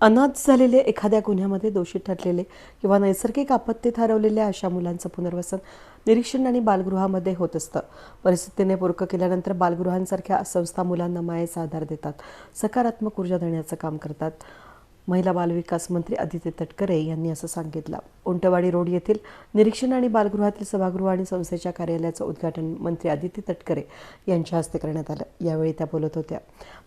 अनाथ झालेले एखाद्या गुन्ह्यामध्ये दोषी ठरलेले किंवा नैसर्गिक आपत्तीत हरवलेल्या अशा मुलांचं पुनर्वसन निरीक्षण आणि बालगृहामध्ये होत असतं. परिस्थितीने पूर्क केल्यानंतर बालगृहांसारख्या संस्था मुलांना मायेचा आधार देतात. सकारात्मक ऊर्जा देण्याचं काम करतात. महिला बालविकास मंत्री आदित्य तटकरे यांनी असं सांगितलं. उंटवाडी रोड येथील निरीक्षण आणि बालगृहातील सभागृह आणि संस्थेच्या कार्यालयाचं उद्घाटन मंत्री आदित्य तटकरे यांच्या हस्ते करण्यात आलं. यावेळी त्या बोलत होत्या.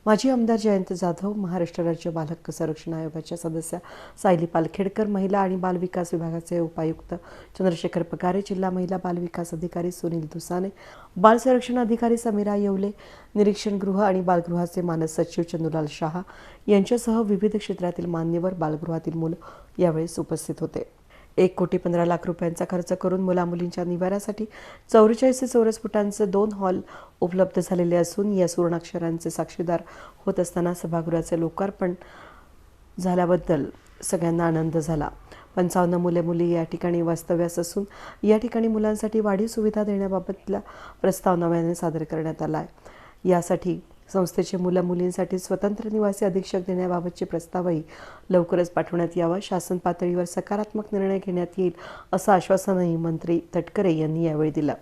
माजी आमदार जयंत जाधव महाराष्ट्र राज्य बालहक्क संरक्षण आयोगाच्या सदस्या सायली पालखेडकर महिला आणि बालविकास विभागाचे उपायुक्त चंद्रशेखर पगारे जिल्हा महिला बालविकास अधिकारी सुनील दुसाने बाल संरक्षण अधिकारी समीरा येवले निरीक्षण गृह आणि बालगृहाचे मानस सचिव चंदुलाल शहा यांच्यासह विविध क्षेत्रातील मान्यवर बालगृहातील मुलं यावेळेस उपस्थित होते. एक कोटी पंधरा लाख रुपयांचा खर्च करून मुलामुलींच्या निवाऱ्यासाठी चौवेचाळीस चौरस फुटांचे दोन हॉल उपलब्ध झालेले असून या सुवर्णाक्षरांचे साक्षीदार होत असताना सभागृहाचे लोकार्पण झाल्याबद्दल सगळ्यांना आनंद झाला. पंचावन्न मुले मुली या ठिकाणी वास्तव्यास असून या ठिकाणी मुलांसाठी वाढीव सुविधा देण्याबाबतला प्रस्ताव नव्याने सादर करण्यात आला आहे यासाठी संस्थेचे मुलं मुलींसाठी स्वतंत्र निवासी अधीक्षक देण्याबाबतचे प्रस्तावही लवकरच पाठवण्यात यावा. शासन पातळीवर सकारात्मक निर्णय घेण्यात येईल असं आश्वासनही मंत्री तटकरे यांनी यावेळी दिलं.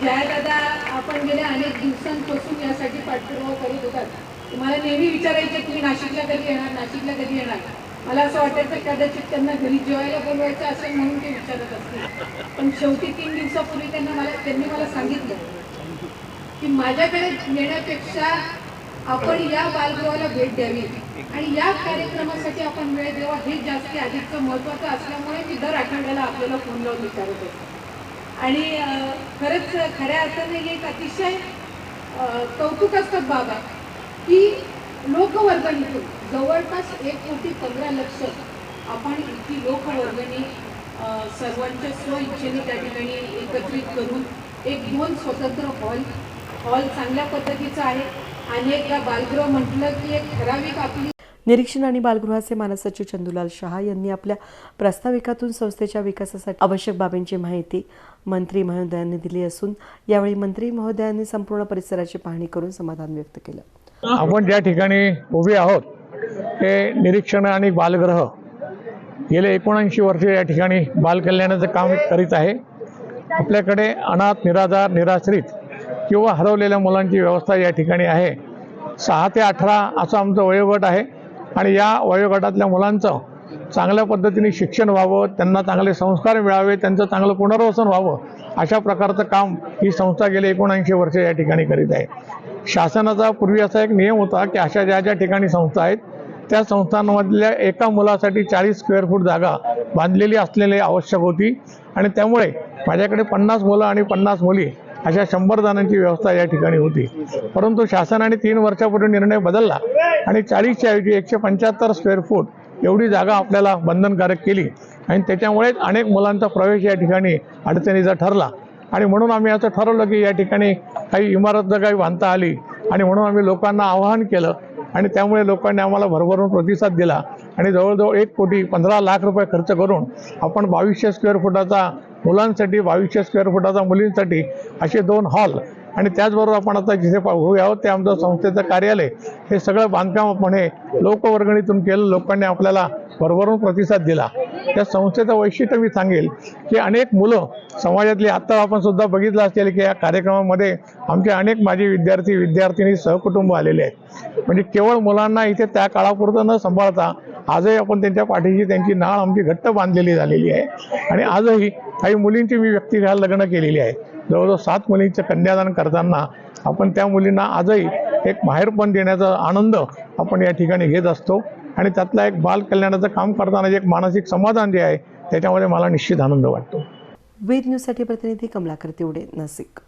ज्या दादा आपण गेल्या अनेक दिवसांपासून यासाठी पाठपुरावा करत होता मला नेहमी विचारायचे तुम्ही नाशिकला कधी येणार नाशिकला कधी येणार? मला असं वाटायचं कदाचित त्यांना घरी जेवायला बोलवायचं असेल म्हणून ते विचारत असतील. पण शेवटी तीन दिवसापूर्वी त्यांना मला त्यांनी मला सांगितलं. की माझ्याकडे येण्यापेक्षा आपण या बालगृहाला भेट द्यावी. आणि या कार्यक्रमासाठी आपण वेळ द्यावा. हे जास्ती अधिकचं महत्त्वाचं असल्यामुळे मी दर आठवड्याला आपल्याला फोन लावून विचारत. होते आणि खरंच खऱ्या अर्थाने ही एक अतिशय अं, कौतुकास्पद बाब आहे की लोकवर्गणीतून जवळपास एक कोटी पंधरा लक्ष आपण इतकी लोकवर्गणी सर्वांच्या स्वइच्छेने त्या ठिकाणी एकत्रित करून एक दोन स्वतंत्र हॉल हॉल चांगल्या पद्धतीचा आहे. आणि एकदा बालगृह म्हटलं की एक ठराविक आपली निरीक्षण आणि बालगृहाचे मानस सचिव चंदुलाल शहा यांनी आपल्या प्रास्ताविकातून संस्थेच्या विकासासाठी आवश्यक बाबींची माहिती मंत्री महोदयांनी दिली असून यावेळी मंत्री महोदयांनी संपूर्ण परिसराची पाहणी करून समाधान व्यक्त केलं. आपण ज्या ठिकाणी उभे आहोत ते निरीक्षण आणि बालगृह गेले एकोणऐंशी वर्ष या ठिकाणी बालकल्याणाचं काम करीत आहे. आपल्याकडे अनाथ निराधार निराश्रित किंवा हरवलेल्या मुलांची व्यवस्था या ठिकाणी आहे. सहा ते अठरा असं आमचं वयोगट आहे. आणि या वयोगटातल्या मुलांचं चांगल्या पद्धतीने शिक्षण व्हावं त्यांना चांगले संस्कार मिळावे त्यांचं चांगलं पुनर्वसन व्हावं अशा प्रकारचं काम ही संस्था गेले एकोणऐंशी वर्ष या ठिकाणी करीत आहे. शासनाचा पूर्वी असा एक नियम होता की अशा ज्या ज्या ठिकाणी संस्था आहेत त्या संस्थांमधल्या एका मुलासाठी चाळीस स्क्वेअर फूट जागा बांधलेली असलेली आवश्यक होती. आणि त्यामुळे माझ्याकडे पन्नास मुलं आणि पन्नास मुली अशा शंभर जणांची व्यवस्था या ठिकाणी होती. परंतु शासनाने तीन वर्षापूर्वी निर्णय बदलला आणि चाळीसच्या ऐवजी एकशे पंच्याहत्तर स्क्वेअर फूट एवढी जागा आपल्याला बंधनकारक केली. आणि त्याच्यामुळेच अनेक मुलांचा प्रवेश या ठिकाणी अडचणीचा ठरला. आणि म्हणून आम्ही असं ठरवलं की या ठिकाणी काही इमारत जर काही बांधता आली आणि म्हणून आम्ही लोकांना आवाहन केलं आणि त्यामुळे लोकांनी आम्हाला भरभरून प्रतिसाद दिला. आणि जवळजवळ एक कोटी पंधरा लाख रुपये खर्च करून आपण बावीसशे स्क्वेअर फुटाचा मुलांसाठी बावीसशे स्क्वेअर फुटाचा मुलींसाठी असे दोन हॉल आणि त्याचबरोबर आपण आता जिथे पा- आहोत ते आमचं संस्थेचं कार्यालय. हे सगळं बांधकाम आपण हे लोकवर्गणीतून केलं. लोकांनी आपल्याला भरभरून प्रतिसाद दिला. त्या संस्थेचं वैशिष्ट्य मी सांगेल की अनेक मुलं समाजातली आत्ता आपण सुद्धा बघितलं असेल की या कार्यक्रमामध्ये आमचे अनेक माजी विद्यार्थी विद्यार्थिनी सहकुटुंब आलेले आहेत. म्हणजे केवळ मुलांना इथे त्या काळापुरतं न सांभाळता आजही आपण त्यांच्या पाठीशी त्यांची नाळ आमची घट्ट बांधलेली झालेली आहे. आणि आजही काही मुलींची मी व्यक्तिगत लग्न केलेली आहे. जवळजवळ सात मुलींचं कन्यादान करताना आपण त्या मुलींना आजही एक माहेरपण देण्याचा आनंद आपण या ठिकाणी घेत असतो. आणि त्यातला एक बाल कल्याणाचं काम करताना जे एक मानसिक समाधान जे आहे त्याच्यामध्ये मला निश्चित आनंद वाटतो. वेद न्यूजसाठी प्रतिनिधी कमलाकर तिवडे नाशिक.